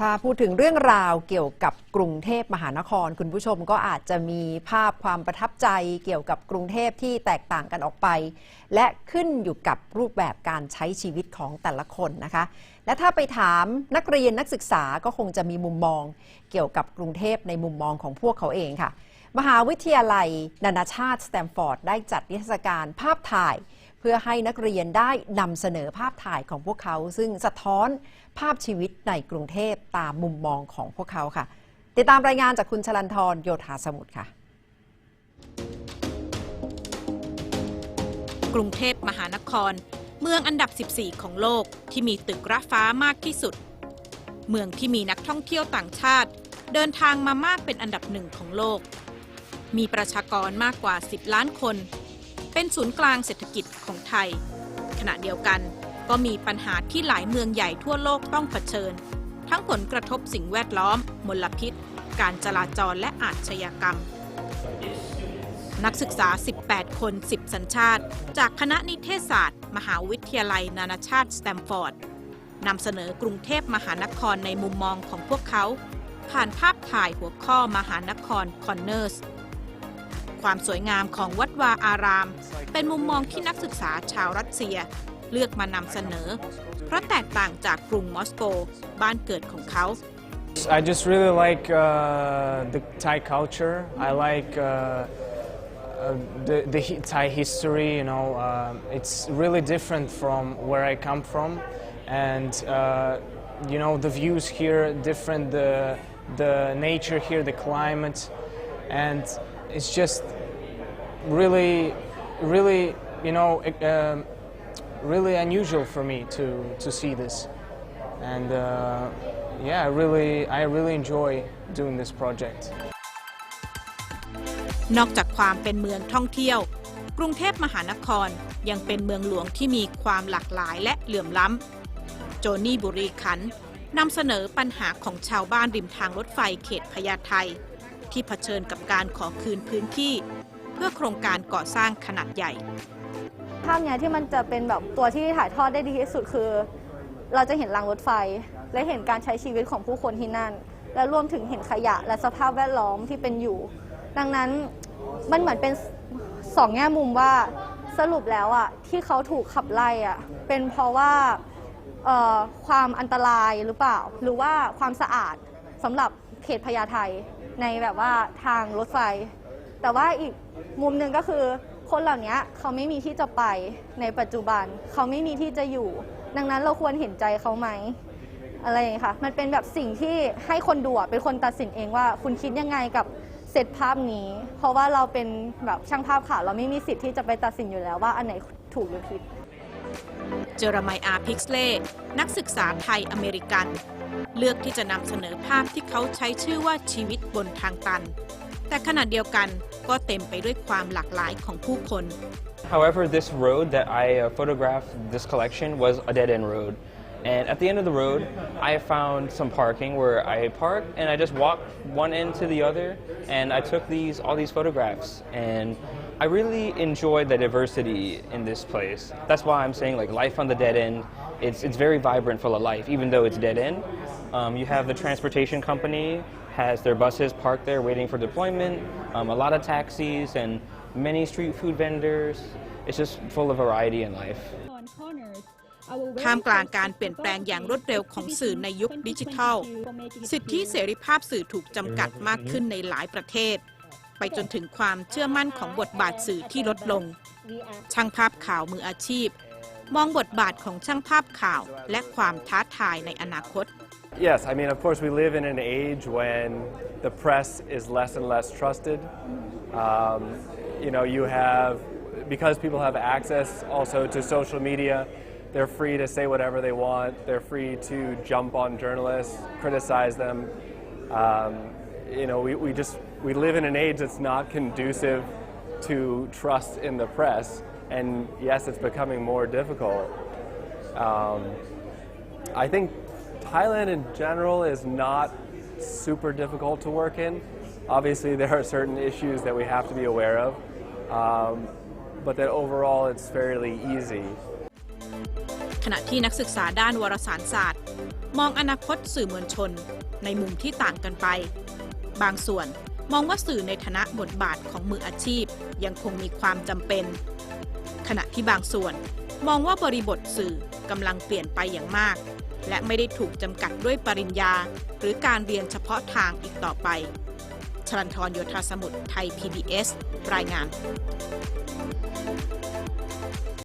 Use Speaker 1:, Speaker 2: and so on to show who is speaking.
Speaker 1: ถ้าพูดถึงเรื่องราวเกี่ยวกับกรุงเทพมหานคร คุณผู้ชมก็อาจจะมีภาพความประทับใจเกี่ยวกับกรุงเทพที่แตกต่างกันออกไป และขึ้นอยู่กับรูปแบบการใช้ชีวิตของแต่ละคนนะคะ และถ้าไปถามนักเรียนนักศึกษาก็คงจะมีมุมมอง เกี่ยวกับกรุงเทพในมุมมองของพวกเขาเองค่ะ มหาวิทยาลัย นานาชาติสแตมฟอร์ดได้จัดนิทรรศการภาพถ่าย เพื่อให้นักเรียนได้นำเสนอภาพถ่ายของพวกเขา ซึ่งสะท้อนภาพชีวิตในกรุงเทพตามมุมมองของพวกเขาค่ะ ติดตามรายงานจากคุณชลันทรโยธาสมุทรค่ะ
Speaker 2: กรุงเทพมหานคร เมืองอันดับ 14 ของโลกที่มีตึกระฟ้ามากที่สุด เมืองที่มีนักท่องเที่ยวต่างชาติ เดินทางมามากเป็นอันดับหนึ่งของโลก มีประชากรมากกว่า 10 ล้านคน เป็นศูนย์กลางเศรษฐกิจของไทย ขณะเดียวกันก็มีปัญหาที่หลายเมืองใหญ่ทั่วโลกต้องเผชิญ ทั้งผลกระทบสิ่งแวดล้อม มลพิษ การจราจรและอาชญากรรม นักศึกษา 18 คน 10 สัญชาติ จากคณะนิเทศศาสตร์ มหาวิทยาลัยนานาชาติสแตมฟอร์ดนำเสนอกรุงเทพมหานครในมุมมองของพวกเขา ผ่านภาพถ่ายหัวข้อมหานครคอนเนอร์ส ความสวยงามของวัดวาอาราม เป็นมุมมองที่นักศึกษาชาวรัสเซีย เลือกมานำเสนอ เพราะแตกต่างจากกรุงมอสโก บ้านเกิดของเขา
Speaker 3: I just really like uh, the Thai culture. I like uh, uh, the, the Thai history. You know, uh, it's really different from where I come from, and uh, you know the views here different. The the nature here, the climate, and it's just really, really, you know, um really unusual for me to to see this and uh, yeah, I really, I really enjoy doing this project.
Speaker 2: นอกจากความเป็นเมืองท่องเที่ยว กรุงเทพมหานครยังเป็นเมืองหลวงที่มีความหลากหลายและเหลื่อมล้ำ โจนี่บุรีขันนำเสนอปัญหาของชาวบ้านริมทางรถไฟเขตพญาไทที่เผชิญกับการขอคืนพื้นที่ เพื่อโครงการก่อสร้างขนาดใหญ่
Speaker 4: ภาพเนี้ยที่มันจะเป็นแบบตัวที่ถ่ายทอดได้ดีที่สุดคือ เราจะเห็นรางรถไฟ และเห็นการใช้ชีวิตของผู้คนที่นั่น และรวมถึงเห็นขยะและสภาพแวดล้อมที่เป็นอยู่ ดังนั้นมันเหมือนเป็นสองแง่มุมว่าสรุปแล้วอะที่เขาถูกขับไล่อะเป็นเพราะว่าความอันตรายหรือเปล่า หรือว่าความสะอาดสำหรับเขตพญาไทในแบบว่าทางรถไฟ แต่ว่าอีกมุมหนึ่งก็คือ คนเหล่านี้เขาไม่มีที่จะไปในปัจจุบัน เขาไม่มีที่จะอยู่ ดังนั้นเราควรเห็นใจเขาไหมอะไรอย่างนี้ค่ะ มันเป็นแบบสิ่งที่ให้คนดูเป็นคนตัดสินเองว่า คุณคิดยังไงกับเซตภาพนี้ เพราะว่าเราเป็นแบบช่างภาพข่าวเราไม่มีสิทธิ์ที่จะไปตัดสินอยู่แล้วว่าอันไหนถูกหรือผิด
Speaker 2: เจอร์มายอาพิกสเล่นักศึกษาไทยอเมริกัน เลือกที่จะนำเสนอภาพที่เขาใช้ชื่อว่าชีวิตบนทางตัน แต่ขณะเดียวกันก็เต็มไปด้วยความหลากหลายของผู้คน
Speaker 5: However, this road that I uh, photographed, this collection, was a dead end road. And at the end of the road, I found some parking where I parked and I just walked one end to the other and I took these all these photographs and I really enjoyed the diversity in this place. That's why I'm saying like life on the dead end, it's, it's very vibrant full of life, even though it's dead end. Um, you have the transportation company has their buses parked there waiting for deployment, um, a lot of taxis and many street food vendors. It's just full of variety in life.
Speaker 2: ท่ามกลางการเปลี่ยนแปลงอย่างรวดเร็วของสื่อในยุคดิจิทัล สิทธิเสรีภาพสื่อถูกจำกัดมากขึ้นในหลายประเทศ ไปจนถึงความเชื่อมั่นของบทบาทสื่อที่ลดลง ช่างภาพข่าวมืออาชีพ มองบทบาทของช่างภาพข่าวและความท้าทายในอนาคต
Speaker 6: Yes, I mean, of course, we live in an age when the press is less and less trusted. Um, you know, you have, because people have access also to social media, they're free to say whatever they want. They're free to jump on journalists, criticize them. Um, you know, we, we just, we live in an age that's not conducive to trust in the press. And yes, it's becoming more difficult. Um, I think Thailand in general is not super difficult to work in. Obviously, there are certain issues that we have to be aware of, um, but that overall it's fairly easy.
Speaker 2: ขณะที่นักศึกษาด้านวารสารศาสตร์ มองอนาคตสื่อมวลชนในมุมที่ต่างกันไป บางส่วนมองว่าสื่อในฐานะบทบาทของมืออาชีพยังคงมีความจำเป็น ขณะที่บางส่วนมองว่าบริบทสื่อกำลังเปลี่ยนไปอย่างมาก และไม่ได้ถูกจำกัดด้วยปริญญา หรือการเรียนเฉพาะทางอีกต่อไปชลันทรโยธาสมุทรไทย PBS รายงาน